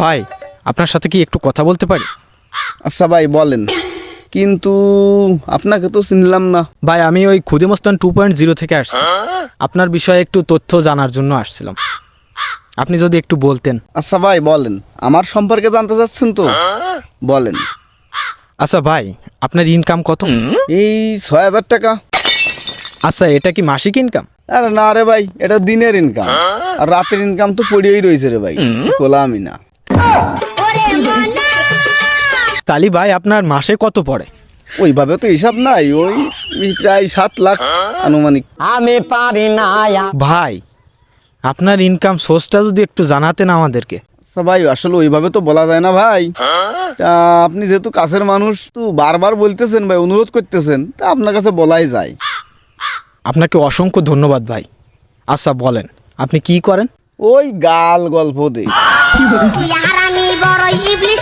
ভাই আপনার সাথে কি একটু কথা বলতে পারি? আচ্ছা ভাই বলেন। কিন্তু আপনাকে তো চিনলাম না। ভাই আমি ওই ক্ষুদিমস্তান টু পয়েন্ট জিরো থেকে আসছি। আপনার বিষয়ে একটু তথ্য জানার জন্য আসছিলাম। আপনি যদি একটু বলতেন। আচ্ছা ভাই বলেন। আমার সম্পর্কে জানতে চাচ্ছেন তো? বলেন। আচ্ছা ভাই আপনার ইনকাম কত? এই ছয় হাজার টাকা। আচ্ছা এটা কি মাসিক ইনকাম আরে না রে ভাই এটা দিনের ইনকাম আর রাতের ইনকাম তো পড়িয়েই রয়েছে রে ভাই কোলামি না। তালি ভাই আপনার মাসে কত পড়ে? ওইভাবে তো হিসাব নাই ওই প্রায় সাত লাখ আনুমানিক। আমি পারি না ভাই আপনার ইনকাম সোর্সটা যদি একটু জানাতেন আমাদেরকে। ভাই আসলে ওইভাবে তো বলা যায় না ভাই। তা আপনি যেহেতু কাছের মানুষ তো বারবার বলতেছেন ভাই অনুরোধ করতেছেন তা আপনার কাছে বলাই যায়। আপনাকে অসংখ্য ধন্যবাদ ভাই। আচ্ছা বলেন আপনি কি করেন? ওই গাল গল্প দেই। ইয়ার আমি বড় ইবলি